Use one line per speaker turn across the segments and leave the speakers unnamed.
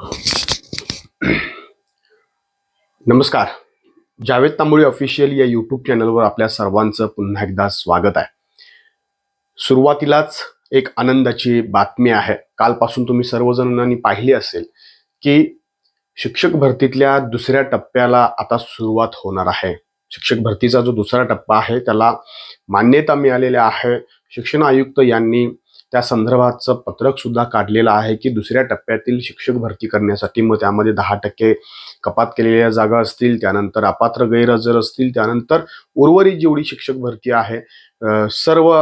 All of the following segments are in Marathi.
नमस्कार. जावेद तांबोळी ऑफिशियल या यूट्यूब चॅनलवर आपल्या सर्वांचं पुन्हा एकदा स्वागत आहे. सुरुवातीलाच एक आनंदाची बातमी आहे. कालपासून तुम्ही सर्वजणांनी पाहिली असेल की शिक्षक भरतीतल्या दुसऱ्या टप्प्याला आता सुरुवात होणार आहे. शिक्षक भरतीचा जो दुसरा टप्पा आहे त्याला मान्यता मिळालेल्या आहे. शिक्षण आयुक्त यांनी त्या संदर्भाचं पत्रक सुद्धा काढलेलं आहे की दुसऱ्या टप्प्यातील शिक्षक भरती करण्यासाठी मग त्यामध्ये दहा टक्के कपात केलेल्या जागा असतील त्यानंतर अपात्र गैरहजर असतील त्यानंतर उर्वरित जेवढी शिक्षक भरती आहे सर्व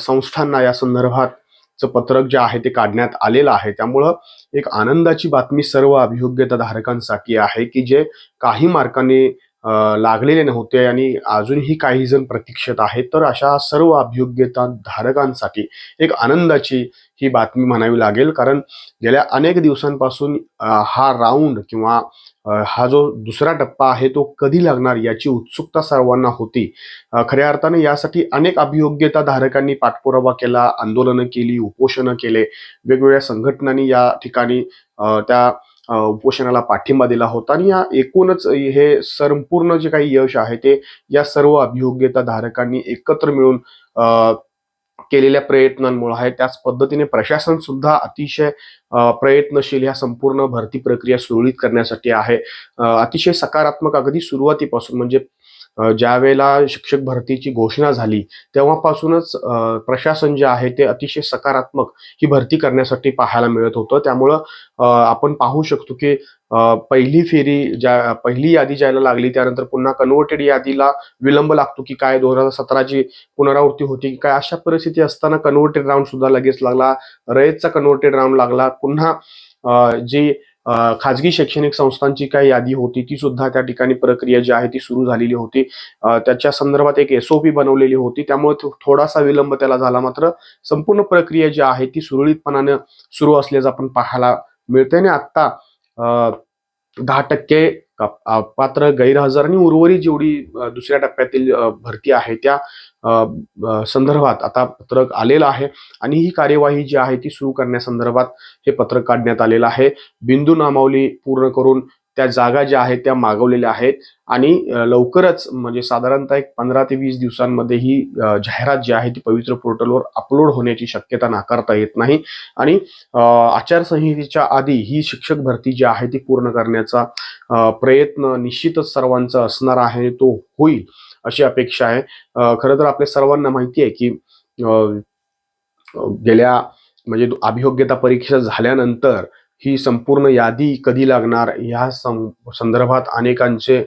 संस्थांना या संदर्भातचं पत्रक जे आहे ते काढण्यात आलेलं आहे. त्यामुळं एक आनंदाची बातमी सर्व अभियोग्यता धारकांसाठी आहे की जे काही मार्कांनी लागलेले नव्हते आणि अजूनही काही जण प्रतीक्षेत आहेत. तर अशा सर्व अभियोग्यता धारकांसाठी एक आनंदाची ही बातमी म्हणावी लागेल. कारण गेल्या अनेक दिवसांपासून हा राऊंड किंवा हा जो दुसरा टप्पा आहे तो कधी लागणार याची उत्सुकता सर्वांना होती. खऱ्या अर्थाने यासाठी अनेक अभियोग्यता धारकांनी पाठपुरावा केला आंदोलनं केली उपोषणं केले. वेगवेगळ्या संघटनांनी या ठिकाणी त्या उपोषणाला पाठिंबा दिला होता आणि या एकूणच हे संपूर्ण जे काही यश आहे ते या सर्व अभियोग्यता धारकांनी एकत्र मिळून केलेल्या प्रयत्नांमुळे आहे. त्याच पद्धतीने प्रशासन सुद्धा अतिशय प्रयत्नशील ह्या संपूर्ण भरती प्रक्रिया सुरळीत करण्यासाठी आहे. अतिशय सकारात्मक अगदी सुरुवातीपासून म्हणजे ज्या वेळेला शिक्षक भरतीची घोषणा झाली तेव्हापासूनच प्रशासन जे आहे ते अतिशय सकारात्मक ही भरती करण्यासाठी पाहायला मिळत होतं. त्यामुळं आपण पाहू शकतो की पहिली फेरी ज्या पहिली यादी ज्याला लागली त्यानंतर पुन्हा कन्व्हर्टेड यादीला विलंब लागतो की काय दोन हजार सतराची पुनरावृत्ती होती की काय अशा परिस्थिती असताना कन्व्हर्टेड राऊंड सुद्धा लगेच लागला रयतचा कन्व्हर्टेड राऊंड लागला पुन्हा जी खाजगी शैक्षणिक संस्थांची काही यादी होती ती सुद्धा त्या ठिकाणी प्रक्रिया जी आहे ती सुरू झालेली होती. त्याच्या संदर्भात एक एसओपी बनवलेली होती. त्यामुळे थोडासा विलंब त्याला झाला. मात्र संपूर्ण प्रक्रिया जी आहे ती सुरळीतपणानं सुरू असल्याचं आपण पाहायला मिळते आणि आत्ता अ, दहा टक्के पात्र गैरहजर आणि उर्वरित जेवढी दुसऱ्या टप्प्यातील भरती आहे त्या संदर्भात आता पत्रक आलेलं आहे आणि ही कार्यवाही जी आहे ती सुरू करण्यासंदर्भात हे पत्रक काढण्यात आलेलं आहे. बिंदू नामावली पूर्ण करून त्या जागा ज्या आहेत त्या मागवलेल्या आहेत. आणि लवकरच म्हणजे साधारणतः एक पंधरा ते वीस दिवसांमध्ये ही जाहिरात जी आहे ती पवित्र पोर्टलवर अपलोड होण्याची शक्यता नाकारता येत नाही. आणि आचारसंहितेच्या आधी ही शिक्षक भरती जी आहे ती पूर्ण करण्याचा प्रयत्न निश्चितच सर्वांचा असणार आहे तो होईल अशी अपेक्षा आहे. खरं तर आपल्या सर्वांना माहिती आहे की गेल्या म्हणजे अभियोग्यता परीक्षा झाल्यानंतर ही संपूर्ण यादी कधी लागणार? ह्या सं- संदर्भात अनेकांचे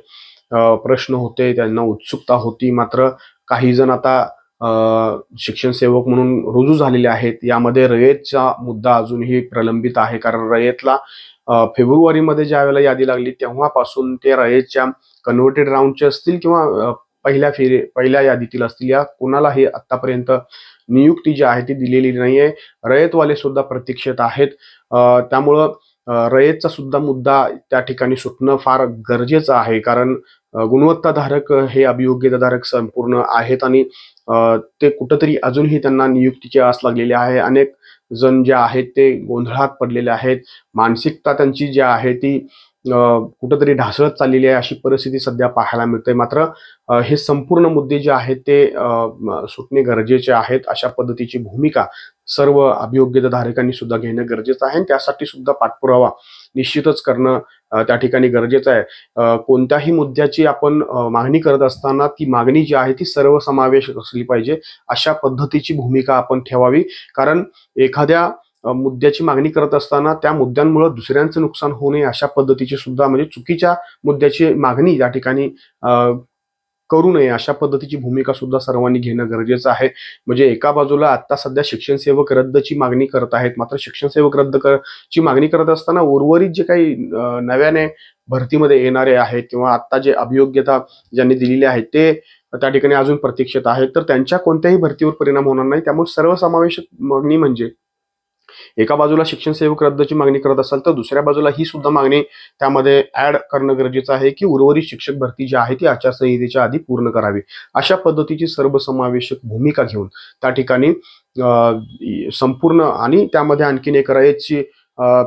प्रश्न होते त्यांना उत्सुकता होती. मात्र काही जण आता शिक्षण सेवक म्हणून रुजू झालेले आहेत. यामध्ये रयतचा मुद्दा अजूनही प्रलंबित आहे. कारण रयतला फेब्रुवारीमध्ये ज्या वेळेला यादी लागली तेव्हापासून ते रयतच्या कन्व्हर्टेड राऊंडचे असतील किंवा पहिल्या फेरी पहिल्या यादीतील असतील या कुणालाही आतापर्यंत नियुक्ती जी आहे ती दिलेली नाहीये. रयतवाले सुद्धा प्रतीक्षेत आहेत. त्यामुळं रयतचा सुद्धा मुद्दा त्या ठिकाणी सुटणं फार गरजेचं आहे. कारण गुणवत्ताधारक हे अभियोग्यताधारक संपूर्ण आहेत आणि ते कुठंतरी अजूनही त्यांना नियुक्तीची आस लागलेली आहे. अनेक जण जे आहेत ते गोंधळात पडलेले आहेत. मानसिकता त्यांची जी आहे ती कुठंतरी ढासळत चाललेली आहे अशी परिस्थिती सध्या पाहायला मिळते मात्र हे संपूर्ण मुद्दे जे आहेत ते सुटणे गरजेचे आहेत. अशा पद्धतीची भूमिका सर्व अभियोग्यताधारकांनी सुद्धा घेणं गरजेचं आहे. आणि त्यासाठी सुद्धा पाठपुरावा निश्चितच करणं त्या ठिकाणी गरजेचं आहे. कोणत्याही मुद्द्याची आपण मागणी करत असताना ती मागणी जी आहे ती सर्वसमावेशक असली पाहिजे. अशा पद्धतीची भूमिका आपण ठेवावी. कारण एखाद्या मुद्द्याची मागणी करत असताना त्या मुद्द्यांमुळे दुसऱ्यांचं नुकसान होऊ नये अशा पद्धतीची सुद्धा म्हणजे चुकीच्या मुद्द्याची मागणी या ठिकाणी करू नये अशा पद्धतीची भूमिका सुद्धा सर्वांनी घेणं गरजेचं आहे. म्हणजे एका बाजूला आता सध्या शिक्षण सेवक रद्दची मागणी करत आहेत मात्र शिक्षण सेवक रद्द कर ची मागणी करत असताना उर्वरित जे काही नव्याने भरतीमध्ये येणारे आहेत किंवा आता जे अभियोग्यता ज्यांनी दिलेली आहे ते त्या ठिकाणी अजून प्रतीक्षित आहेत तर त्यांच्या कोणत्याही भरतीवर परिणाम होणार नाही. त्यामुळे सर्वसमावेशक मागणी म्हणजे एका बाजूला शिक्षण सेवक रद्दची मागणी करत असाल तर दुसऱ्या बाजूला ही सुद्धा मागणी त्यामध्ये ऍड करणं गरजेचं आहे की उर्वरित शिक्षक भरती जी आहे ती आचारसंहितेच्या आधी पूर्ण करावी. अशा पद्धतीची सर्वसमावेशक भूमिका घेऊन त्या ठिकाणी संपूर्ण आणि त्यामध्ये आणखीन एक रयतची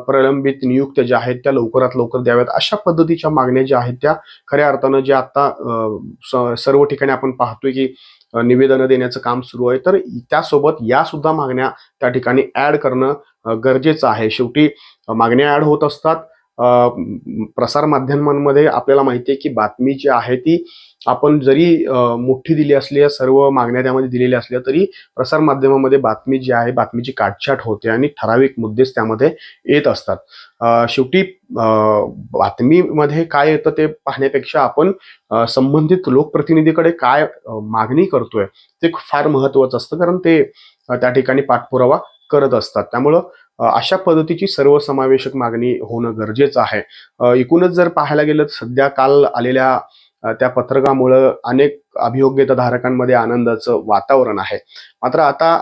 प्रलंबित नियुक्त्या ज्या आहेत त्या लवकरात लवकर द्याव्यात. अशा पद्धतीच्या मागण्या ज्या आहेत त्या खऱ्या अर्थानं ज्या आता सर्व ठिकाणी आपण पाहतोय की निवेदनं देण्याचं काम सुरू आहे. तर त्यासोबत या सुद्धा मागण्या त्या ठिकाणी ऍड करणं गरजेचं आहे. शेवटी मागण्या ऍड होत असतात. प्रसारमाध्यमांमध्ये आपल्याला माहिती आहे की बातमी जी आहे ती आपण जरी मोठी दिली असली सर्व मागण्या त्यामध्ये दिलेल्या असल्या तरी प्रसारमाध्यमामध्ये बातमी जी आहे बातमीची काटछाट होते आणि ठराविक मुद्देच त्यामध्ये येत असतात. शेवटी बातमीमध्ये काय येतं ते पाहण्यापेक्षा आपण संबंधित लोकप्रतिनिधीकडे काय मागणी करतोय ते फार महत्वाचं असतं कारण ते त्या ठिकाणी पाठपुरावा करत असतात. त्यामुळं अशा पद्धतीची सर्वसमावेशक मागणी होणं गरजेचं आहे. एकूणच जर पाहायला गेलं तर सध्या काल आलेल्या त्या पत्रकामुळं अनेक अभियोग्यताधारकांमध्ये आनंदाचं वातावरण आहे. मात्र आता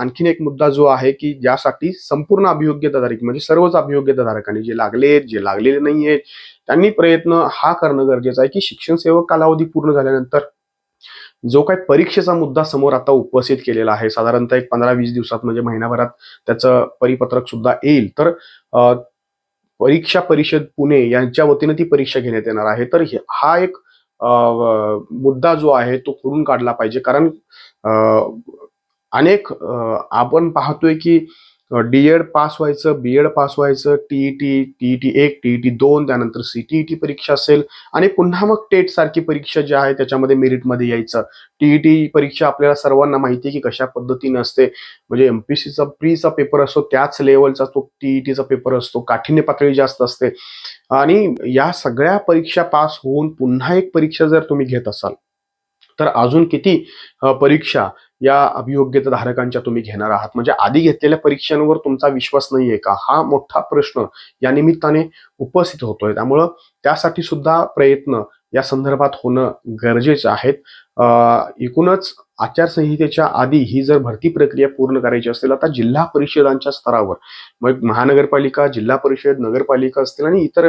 आणखीन एक मुद्दा जो आहे की ज्यासाठी संपूर्ण अभियोग्यताधारक म्हणजे सर्वच अभियोग्यताधारकांनी जे लागले आहेत जे लागलेले नाही आहेत त्यांनी प्रयत्न हा करणं गरजेचं आहे की शिक्षण सेवक कालावधी पूर्ण झाल्यानंतर जो काही परीक्षेचा मुद्दा समोर आता उपस्थित केलेला आहे साधारणतः एक पंधरा वीस दिवसात म्हणजे महिनाभरात त्याचं परिपत्रक सुद्धा येईल. तर परीक्षा परिषद पुणे यांच्या वतीनं ती परीक्षा घेण्यात येणार आहे. तर हा एक अ, मुद्दा जो आहे तो खोडून काढला पाहिजे. कारण अनेक आपण पाहतोय की डीएड पास व्हायचं बीएड पास व्हायचं टीईटी टीईटी एक टीईटी दोन त्यानंतर सीटीईटी परीक्षा असेल आणि पुन्हा मग टेट सारखी परीक्षा जी आहे त्याच्यामध्ये मेरिटमध्ये यायचं. टीईटी परीक्षा आपल्याला सर्वांना माहिती आहे की कशा पद्धतीने असते. म्हणजे एमपीसीचा प्रीचा पेपर असतो त्याच लेवलचा तो टीईटीचा पेपर असतो काठिण्य पातळी जास्त असते. आणि या सगळ्या परीक्षा पास होऊन पुन्हा एक परीक्षा जर तुम्ही घेत असाल तर अजून किती परीक्षा या अभियोग्यता धारकांच्या तुम्ही घेणार आहात. म्हणजे आधी घेतलेल्या परीक्षांवर तुमचा विश्वास नाहीये का? हा मोठा प्रश्न या निमित्ताने उपस्थित होतोय. त्यामुळं त्यासाठी सुद्धा प्रयत्न या संदर्भात होणं गरजेचं आहेत एकूणच आचारसंहितेच्या आधी ही जर भरती प्रक्रिया पूर्ण करायची असेल आता जिल्हा परिषदांच्या स्तरावर मग महानगरपालिका जिल्हा परिषद नगरपालिका असतील आणि इतर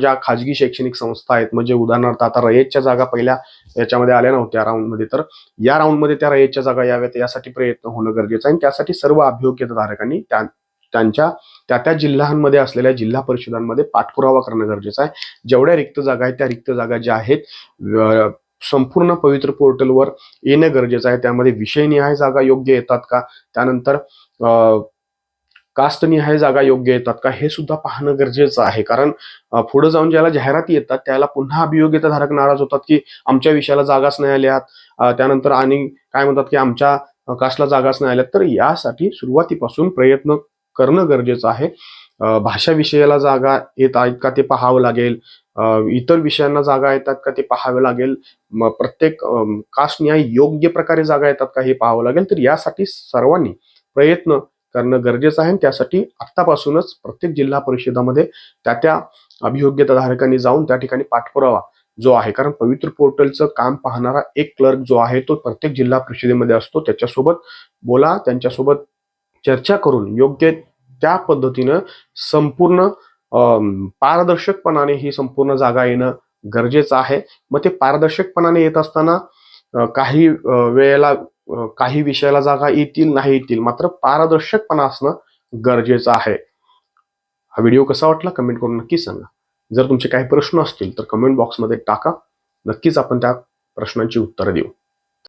ज्या खाजगी शैक्षणिक संस्था आहेत म्हणजे उदाहरणार्थ आता रयतच्या जागा पहिल्या याच्यामध्ये आल्या नव्हत्या राऊंडमध्ये तर या राऊंडमध्ये त्या रयतच्या जागा याव्यात यासाठी प्रयत्न होणं गरजेचं आहे आणि त्यासाठी सर्व अभियोग्यताधारकांनी त्या त्यांच्या त्या त्या जिल्ह्यांमध्ये असलेल्या जिल्हा परिषदांमध्ये पाठपुरावा करणं गरजेचं आहे. जेवढ्या रिक्त जागा आहेत त्या रिक्त जागा ज्या आहेत संपूर्ण पवित्र पोर्टलवर येणं गरजेचं आहे. त्यामध्ये विषयनिहाय जागा योग्य येतात का? त्यानंतर कास्टनिहाय जागा योग्य येतात का? हे सुद्धा पाहणं गरजेचं आहे. कारण पुढे जाऊन ज्याला जाहिराती येतात त्याला पुन्हा अभियोग्यताधारक नाराज होतात की आमच्या विषयाला जागाच नाही आल्यात. त्यानंतर आणि काय म्हणतात की आमच्या कास्टला जागाच नाही आल्यात. तर यासाठी सुरुवातीपासून प्रयत्न करणं गरजेचं आहे. भाषा विषयाला जागा येत आहेत का ते पाहावं लागेल. इतर विषयांना जागा येतात का ते पाहावं लागेल. प्रत्येक कास्ट न्याय योग्य प्रकारे जागा येतात का हे पाहावं लागेल. तर यासाठी सर्वांनी प्रयत्न करणं गरजेचं आहे. आणि त्यासाठी आत्तापासूनच प्रत्येक जिल्हा परिषदामध्ये त्या त्या अभियोग्यताधारकांनी जाऊन त्या ठिकाणी पाठपुरावा जो आहे. कारण पवित्र पोर्टलचं काम पाहणारा एक क्लर्क जो आहे तो प्रत्येक जिल्हा परिषदेमध्ये असतो. त्याच्यासोबत बोला त्यांच्यासोबत चर्चा करून योग्य त्या पद्धतीनं संपूर्ण पारदर्शकपणाने ही संपूर्ण जागा येणं गरजेचं आहे. मग ते पारदर्शकपणाने येत असताना काही वेळेला काही विषयाला जागा येतील नाही येतील मात्र पारदर्शकपणा असणं गरजेचं आहे. हा व्हिडिओ कसा वाटला कमेंट करून नक्की सांगा. जर तुमचे काही प्रश्न असतील तर कमेंट बॉक्समध्ये टाका. नक्कीच आपण त्या प्रश्नांची उत्तरं देऊ.